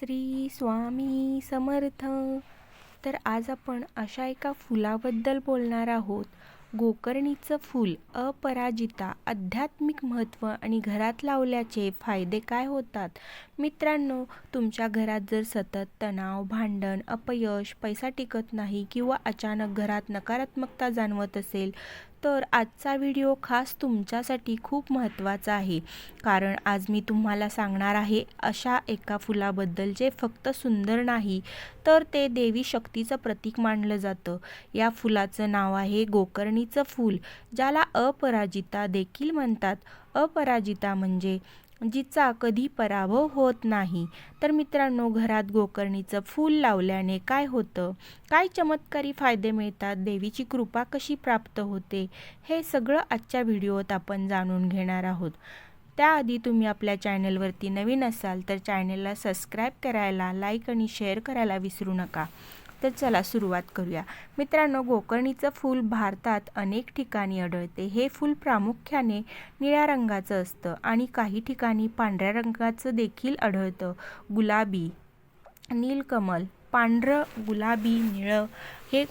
श्री स्वामी समर्थ. तर आज आपण अशा एका फुलाबद्दल बोलणार आहोत. गोकर्णीचं फूल अपराजिता आध्यात्मिक महत्त्व आणि घरात लावल्याचे फायदे काय होतात? मित्रांनो तुमच्या घरात जर सतत तणाव भांडण अपयश पैसा टिकत नाही किंवा अचानक घरात नकारात्मकता जाणवत असेल तर आजचा व्हिडिओ खास तुमच्यासाठी खूप महत्त्वाचा आहे. कारण आज मी तुम्हाला सांगणार आहे अशा एका फुलाबद्दल जे फक्त सुंदर नाही तर ते देवी शक्तीचं प्रतीक मानलं जातं. या फुलाचं नाव आहे गोकर्णीचं फूल ज्याला अपराजिता देखील म्हणतात. अपराजिता म्हणजे जिचा कधी पराभव होत नाही. तर मित्रांनो घरात गोकर्णीचं फूल लावल्याने काय होतं? काय चमत्कारी फायदे मिळतात? देवीची कृपा कशी प्राप्त होते? हे सगळं आजच्या व्हिडिओत आपण जाणून घेणार आहोत. त्याआधी तुम्ही आपल्या चॅनलवरती नवीन असाल तर चॅनलला सबस्क्राईब करायला लाईक आणि शेअर करायला विसरू नका. तर चला सुरुवात करूया. मित्रांनो गोकर्णीचं फूल भारतात अनेक ठिकाणी आढळते. हे फूल प्रामुख्याने निळ्या रंगाचं असतं आणि काही ठिकाणी पांढऱ्या रंगाचं देखील आढळतं. गुलाबी नीलकमल पांढरं गुलाबी निळं हे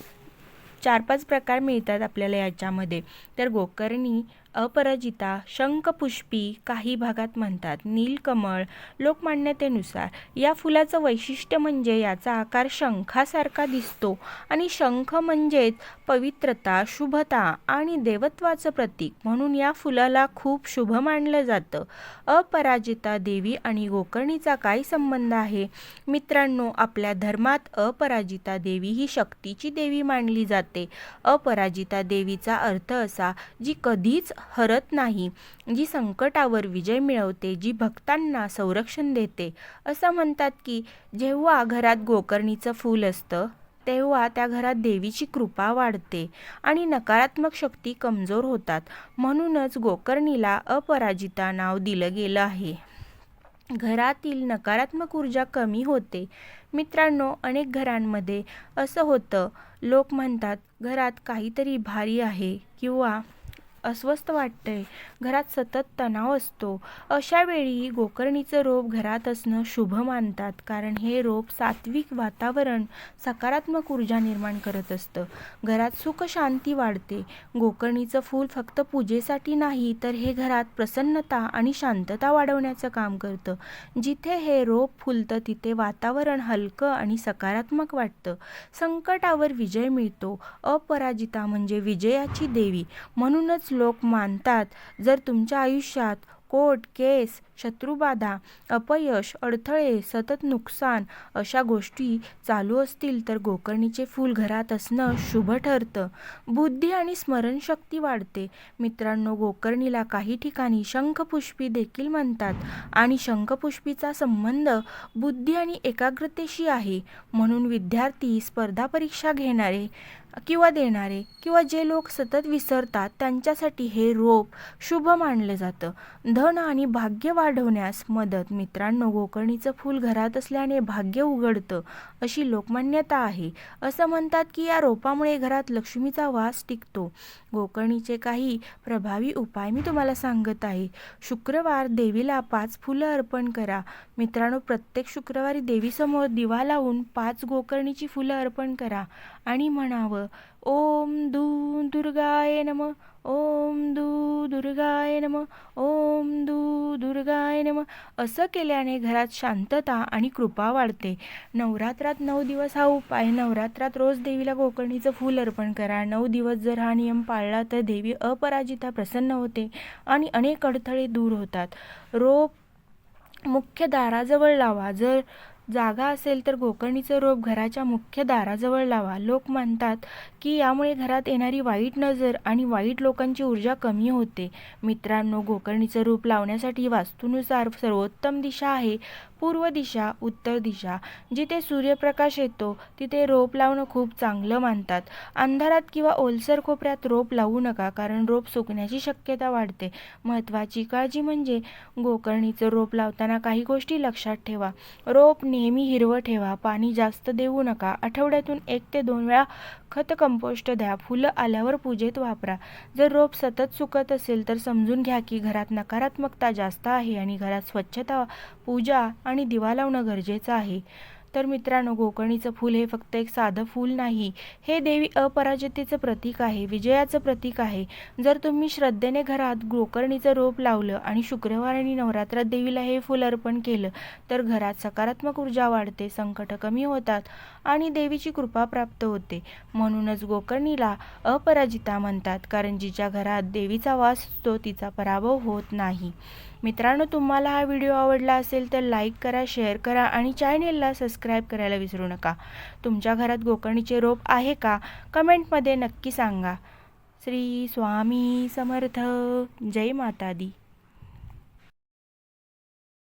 चार पाच प्रकार मिळतात आपल्याला याच्यामध्ये. तर गोकर्णी अपराजिता शंखपुष्पी काही भागात म्हणतात. नीलकमळ लोकमान्यतेनुसार. या फुलाचं वैशिष्ट्य म्हणजे याचा आकार शंखासारखा दिसतो आणि शंख म्हणजेच पवित्रता शुभता आणि देवत्वाचं प्रतीक म्हणून या फुलाला खूप शुभ मानलं जातं. अपराजिता देवी आणि गोकर्णीचा काय संबंध आहे? मित्रांनो आपल्या धर्मात अपराजिता देवी ही शक्तीची देवी मानली जाते. अपराजिता देवीचा अर्थ असा जी कधीच हरत नाही. जी संकटावर विजय मिळवते जी भक्तांना संरक्षण देते असं म्हणतात की जेव्हा घरात गोकर्णीचं फूल असतं तेव्हा त्या घरात देवीची कृपा वाढते आणि नकारात्मक शक्ती कमजोर होतात. म्हणूनच गोकर्णीला अपराजिता नाव दिलं गेलं आहे. घरातील नकारात्मक ऊर्जा कमी होते. मित्रांनो अनेक घरांमध्ये असं होतं. लोक म्हणतात घरात काहीतरी भारी आहे किंवा अस्वस्थ वाटतंय. घरात सतत तणाव असतो. अशा वेळी गोकर्णीचं रोप घरात असणं शुभ मानतात कारण हे रोप सात्विक वातावरण सकारात्मक ऊर्जा निर्माण करत असतं. घरात सुख शांती वाढते. गोकर्णीचं फूल फक्त पूजेसाठी नाही तर हे घरात प्रसन्नता आणि शांतता वाढवण्याचं काम करतं. जिथे हे रोप फुलतं तिथे वातावरण हलकं आणि सकारात्मक वाटतं. संकटावर विजय मिळतो. अपराजिता म्हणजे विजयाची देवी. म्हणूनच लोक मानतात. जर तुमच्या आयुष्यात कोट केस शत्रुबाधा अपयश अडथळे सतत नुकसान अशा गोष्टी चालू असतील तर गोकर्णीचे फूल घरात असणं शुभ ठरतं. बुद्धी आणि स्मरणशक्ती वाढते. मित्रांनो गोकर्णीला काही ठिकाणी शंखपुष्पी देखील म्हणतात आणि शंखपुष्पीचा संबंध बुद्धी आणि एकाग्रतेशी आहे. म्हणून विद्यार्थी स्पर्धा परीक्षा घेणारे किंवा देणारे किंवा जे लोक सतत विसरतात त्यांच्यासाठी हे रोप शुभ मानलं जातं. धन आणि भाग्य वाढवण्यास मदत. मित्रांनो गोकर्णीचं फूल घरात असल्याने भाग्य उघडतं अशी लोकमान्यता आहे. असं म्हणतात की या रोपामुळे घरात लक्ष्मीचा वास टिकतो. गोकर्णीचे काही प्रभावी उपाय मी तुम्हाला सांगत आहे. शुक्रवार देवीला पाच फुलं अर्पण करा. मित्रांनो प्रत्येक शुक्रवारी देवीसमोर दिवा लावून पाच गोकर्णीची फुलं अर्पण करा आणि म्हणावं ओम दू दुर्गाय नम ओम दू दुर्गाय नम ओम दू दुर्गाय नम. असं केल्याने घरात शांतता आणि कृपा वाढते. नवरात्रात नऊ दिवस हा उपाय नवरात्रात रोज देवीला गोकर्णीचं फूल अर्पण करा. नऊ दिवस जर हा नियम पाळला तर देवी अपराजिता प्रसन्न होते आणि अनेक अडथळे दूर होतात. रोप मुख्य दाराजवळ लावा. जर जागा असेल तर गोकर्णीचं रोप घराच्या मुख्य दाराजवळ लावा. लोक मानतात की यामुळे घरात येणारी वाईट नजर आणि वाईट लोकांची ऊर्जा कमी होते. मित्रांनो गोकर्णीचं रूप लावण्यासाठी वास्तूनुसार सर्वोत्तम दिशा आहे पूर्व दिशा उत्तर दिशा. जिथे सूर्यप्रकाश येतो तिथे रोप लावणं खूप चांगलं मानतात. अंधारात किंवा ओलसर कोपऱ्यात रोप लावू नका कारण रोप सुकण्याची शक्यता वाढते. महत्त्वाची काळजी म्हणजे गोकर्णीचं रोप लावताना काही गोष्टी लक्षात ठेवा. रोप नेहमी हिरवं ठेवा पाणी जास्त देऊ नका. आठवड्यातून एक ते दोन वेळा खत कंपोस्ट द्या. फुलं आल्यावर पूजेत वापरा. जर रोप सतत सुकत असेल तर समजून घ्या की घरात नकारात्मकता जास्त आहे आणि घरात स्वच्छता पूजा आणि दिवा लावणं गरजेचं आहे. तर मित्रांनो गोकर्णीचं फूल हे फक्त एक साधं फूल नाही. हे देवी अपराजितेचं प्रतीक आहे विजयाचं प्रतीक आहे. जर तुम्ही श्रद्धेने घरात गोकर्णीचं रोप लावलं आणि शुक्रवार आणि नवरात्रात देवीला हे फूल अर्पण केलं तर घरात सकारात्मक ऊर्जा वाढते संकट कमी होतात आणि देवीची कृपा प्राप्त होते. म्हणूनच गोकर्णीला अपराजिता म्हणतात कारण जिच्या घरात देवीचा वास असतो तिचा पराभव होत नाही. मित्रांनो तुम्हाला हा व्हिडिओ आवडला असेल तर लाईक करा शेअर करा आणि चॅनेलला सबस्क्राईब करायला विसरू नका. तुमच्या घरात गोकर्णीचे रोप आहे का? कमेंटमध्ये नक्की सांगा. श्री स्वामी समर्थ. जय माता दी